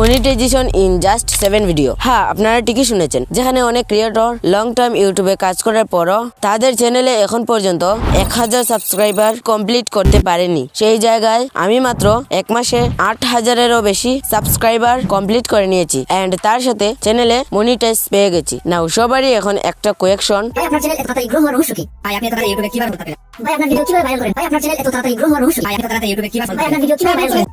Monetisation in just seven video হ্যাঁ আপনারা ঠিকই শুনেছেন। যেখানে অনেক ক্রিয়েটর লং টাইম ইউটিউবে কাজ করার পরও তাদের চ্যানেলে এখন পর্যন্ত এক হাজার সাবস্ক্রাইবার কমপ্লিট করতে পারেনি। সেই জায়গায় আমি মাত্র এক মাসে আট হাজারেরও বেশি সাবস্ক্রাইবার কমপ্লিট করে নিয়েছি। অ্যান্ড তার সাথে চ্যানেলে মনিটাইজ পেয়ে গেছি। নাও সবারই এখন একটা কোয়েকশন ভাই আপনার চ্যানেল এত তাড়াতাড়ি গ্রো হওয়ার রহস্য কি ভাই আপনি এত তাড়াতাড়ি ইউটিউবে কীভাবে হতে পারেন? ভাই আপনার ভিডিও কীভাবে ভাইরাল করেন? ভাই আপনার চ্যানেল এত তাড়াতাড়ি গ্রো হওয়ার রহস্য ভাই আপনি এত তাড়াতাড়ি ইউটিউবে কীভাবে ভাই আপনার ভিডিও কীভাবে ভাইরাল করেন?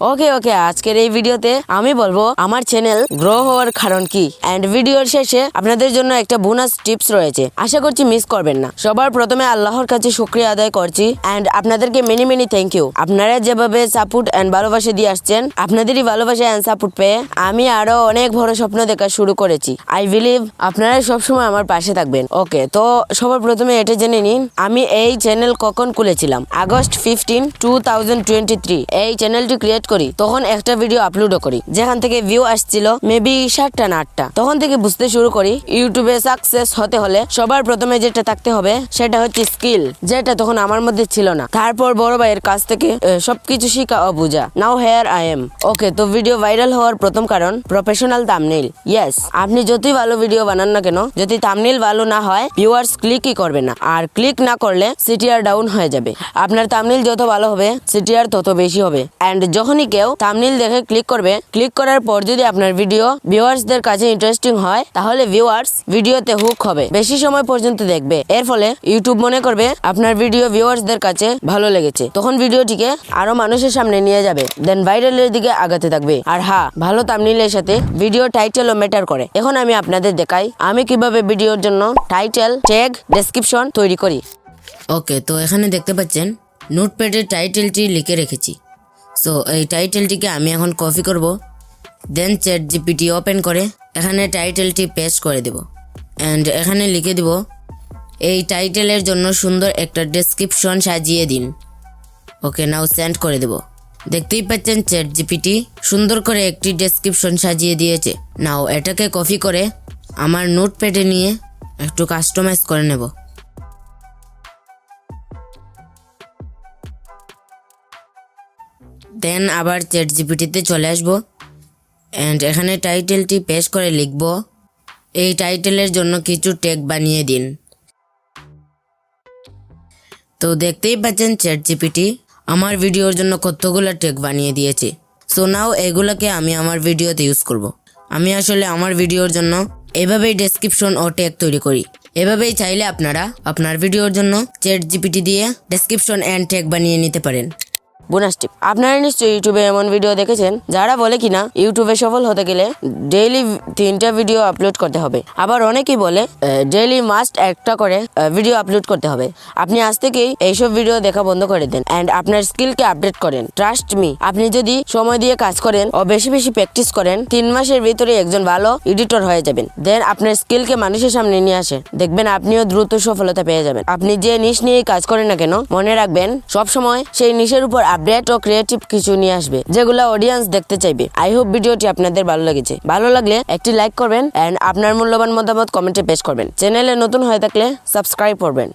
ওকে ওকে আজকের এই ভিডিওতে আমি বলব আমার চ্যানেল গ্রো হওয়ার কারণ কি? এন্ড ভিডিওর শেষে আপনাদের জন্য একটা বোনাস টিপস রয়েছে। আশা করছি মিস করবেন না। সবার প্রথমে আল্লাহর কাছে শুক্রিয়া আদায় করছি। এন্ড আপনাদেরকে মেনি মেনি থ্যাংক ইউ আপনারা যেভাবে সাপোর্ট এন্ড ভালোবাসা দিয়ে আসছেন, আপনাদেরই ভালোবাসা এন্ড সাপোর্ট পেয়ে আমি আরও অনেক বড় স্বপ্ন দেখা শুরু করেছি। আই বিলিভ আপনারা সবসময় আমার পাশে থাকবেন। ওকে তো সবার প্রথমে এটা জেনে নিন। আমি এই চ্যানেল কখন খুলেছিলাম? August fifteen two thousand twenty three এই চ্যানেলটি ক্রিয়েট করি, তখন একটা ভিডিও আপলোডও করি। যেখান থেকে ভিউ আসছিল মেবি সাতটা না আটটা। তখন থেকে বুঝতে শুরু করি ইউটিউবে সাকসেস হতে হলে সবার প্রথমে যেটা থাকতে হবে, সেটা হচ্ছে স্কিল যেটা তখন আমার মধ্যে ছিল না। তারপর বড় ভাইয়ের কাছ থেকে সবকিছু শিখা ও বুঝা। Now here I am okay তো ভিডিও ভাইরাল হওয়ার প্রথম কারণ প্রফেশনাল তামনেল ইয়েস আপনি যতই ভালো ভিডিও বানান না কেন, যদি তামনেল ভালো না হয় ভিউয়ার্স ক্লিকই করবে না। আর ক্লিক না করলে সিটিআর ডাউন হয়ে যাবে। আপনার তামনেল যত ভালো হবে সিটিআর তত বেশি হবে। অ্যান্ড যখনই কেউ তামনেল দেখে ক্লিক করবে ক্লিক করার পর যদি আপনার ভিডিও ভিউয়ার্সদের কাছে ইন্টারেস্টিং হয়, তাহলে ভিউয়ার্স ভিডিওতে হুক হবে। বেশি সময় পর্যন্ত দেখবে। এর ফলে ইউটিউব মনে করবে আপনার ভিডিও ভিউয়ার্সদের কাছে ভালো লেগেছে। তখন ভিডিওটিকে আরও মানুষের সামনে নিয়ে যাবে। দেন ভাইরালের দিকে আগাতে থাকবে। আর হ্যাঁ ভালো তামনিলের সাথে ভিডিও টাইটেলও ম্যাটার করে। এখন আমি আপনাদের দেখাই আমি কীভাবে ভিডিওর জন্য টাইটেল ট্যাগ ডেসক্রিপশন তৈরি করি। ওকে তো এখানে দেখতে পাচ্ছেন নোটপ্যাডের টাইটেলটি লিখে রেখেছি। সো এই টাইটেলটিকে আমি এখন কপি করব। দেন চ্যাট জিপিটি ওপেন করে, এখানে টাইটেলটি পেস্ট করে দেব। অ্যান্ড এখানে লিখে দেব, এই টাইটেলের জন্য সুন্দর একটা ডেসক্রিপশন সাজিয়ে দিন। ওকে নাও সেন্ড করে দেব। দেখতেই পাচ্ছেন চ্যাট জিপিটি সুন্দর করে একটি ডেসক্রিপশন সাজিয়ে দিয়েছে। নাও এটাকে কপি করে আমার নোট নোটপ্যাডে নিয়ে একটু কাস্টমাইজ করে নেব। দেন আবার চ্যাট জিপিটিতে চলে আসব। অ্যান্ড এখানে টাইটেলটি পেশ করে লিখব। এই টাইটেলের জন্য কিছু ট্যাগ বানিয়ে দিন। তো দেখতেই পাচ্ছেন চ্যাট জিপিটি আমার ভিডিওর জন্য কতগুলো ট্যাগ বানিয়ে দিয়েছে। সো নাও এগুলোকে আমি আমার ভিডিওতে ইউজ করব। আমি আসলে আমার ভিডিওর জন্য এভাবেই ডেসক্রিপশন ও ট্যাগ তৈরি করি। এভাবেই চাইলে আপনারা আপনার ভিডিওর জন্য চ্যাট জিপিটি দিয়ে ডেসক্রিপশন অ্যান্ড ট্যাগ বানিয়ে নিতে পারেন। বোনাস টিপ আপনারা নিশ্চয়ই ইউটিউবে এমন ভিডিও দেখেছেন, যারা বলে কিনা ইউটিউবে সফল হতে গেলে ডেইলি তিনটা ভিডিও আপলোড করতে হবে। আবার অনেকেই বলে ডেইলি মাস্ট একটা করে ভিডিও আপলোড করতে হবে। আপনি আজ থেকেই এইসব ভিডিও দেখা বন্ধ করে দেন অ্যান্ড আপনার স্কিলকে আপডেট করেন। ট্রাস্ট মি আপনি যদি সময় দিয়ে কাজ করেন ও বেশি বেশি প্র্যাকটিস করেন, তিন মাসের ভিতরে একজন ভালো এডিটর হয়ে যাবেন। দেন আপনার স্কিলকে মানুষের সামনে নিয়ে আসেন দেখবেন আপনিও দ্রুত সফলতা পেয়ে যাবেন। আপনি যে নিশ নিয়ে কাজ করেন না কেন, মনে রাখবেন সব সময় সেই নিশের উপর আপডেট ও ক্রিয়েটিভ কিছু নিয়ে আসবে, যেগুলো অডিয়েন্স দেখতে চাইবে। আই হোপ ভিডিওটি আপনাদের ভালো লেগেছে। ভালো লাগলে একটি লাইক করবেন অ্যান্ড আপনার মূল্যবান মতামত কমেন্টে পেশ করবেন। চ্যানেলে নতুন হয়ে থাকলে সাবস্ক্রাইব করবেন।